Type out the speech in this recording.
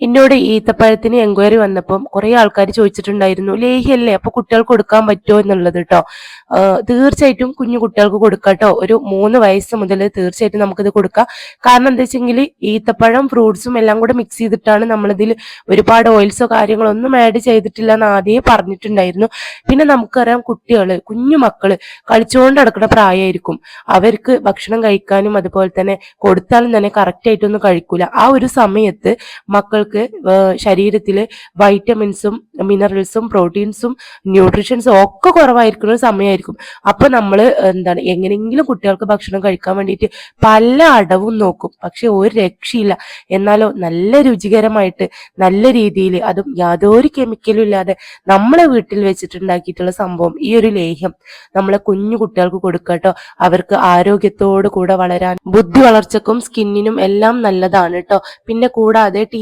എന്നോട് ഈത്തപ്പഴത്തിന് എൻക്വയറി വന്നപ്പം കുറെ ആൾക്കാർ ചോദിച്ചിട്ടുണ്ടായിരുന്നു ലേഹ്യല്ലേ അപ്പൊ കുട്ടികൾക്ക് കൊടുക്കാൻ പറ്റുമോ എന്നുള്ളത് കേട്ടോ തീർച്ചയായിട്ടും കുഞ്ഞു കുട്ടികൾക്ക് കൊടുക്കാട്ടോ ഒരു മൂന്ന് വയസ്സ് മുതൽ തീർച്ചയായിട്ടും നമുക്കിത് കൊടുക്കാം. കാരണം എന്താ വെച്ചെങ്കിൽ ഈത്തപ്പഴം ഫ്രൂട്ട്സും എല്ലാം കൂടെ മിക്സ് ചെയ്തിട്ടാണ് നമ്മളിതിൽ ഒരുപാട് ഓയിൽസോ കാര്യങ്ങളോ ഒന്നും ആഡ് ചെയ്തിട്ടില്ല എന്ന് ആദ്യമേ പറഞ്ഞിട്ടുണ്ടായിരുന്നു. പിന്നെ നമുക്കറിയാം കുട്ടികൾ കുഞ്ഞു മക്കൾ കളിച്ചുകൊണ്ട് നടക്കുന്ന പ്രായമായിരിക്കും അവർക്ക് ഭക്ഷണം കഴിക്കാനും അതുപോലെ തന്നെ കൊടുത്താലും തന്നെ കറക്റ്റ് ആയിട്ടൊന്നും കഴിക്കൂല. ആ ഒരു സമയത്ത് മക്കൾക്ക് ശരീരത്തിൽ വൈറ്റമിൻസും മിനറൽസും പ്രോട്ടീൻസും ന്യൂട്രീഷൻസും ഒക്കെ കുറവായിരിക്കുന്ന ഒരു സമയമായിരിക്കും അപ്പൊ നമ്മൾ എന്താണ് എങ്ങനെയെങ്കിലും കുട്ടികൾക്ക് ഭക്ഷണം കഴിക്കാൻ വേണ്ടിയിട്ട് പല അടവും നോക്കും. പക്ഷെ ഒരു രക്ഷയില്ല. എന്നാലോ നല്ല രുചികരമായിട്ട് നല്ല രീതിയിൽ അതും യാതൊരു കെമിക്കലും ഇല്ലാതെ നമ്മളെ വീട്ടിൽ വെച്ചിട്ടുണ്ടാക്കിയിട്ടുള്ള സംഭവം ഈ ഒരു ലേഹ്യം നമ്മളെ കുഞ്ഞു കുട്ടികൾക്ക് കൊടുക്കട്ടോ അവർക്ക് ആരോഗ്യത്തോടു കൂടെ വളരാൻ ബുദ്ധി വളർച്ചക്കും സ്കിന്നിനും എല്ലാം നല്ലതാണ് കേട്ടോ. പിന്നെ കൂടാതെ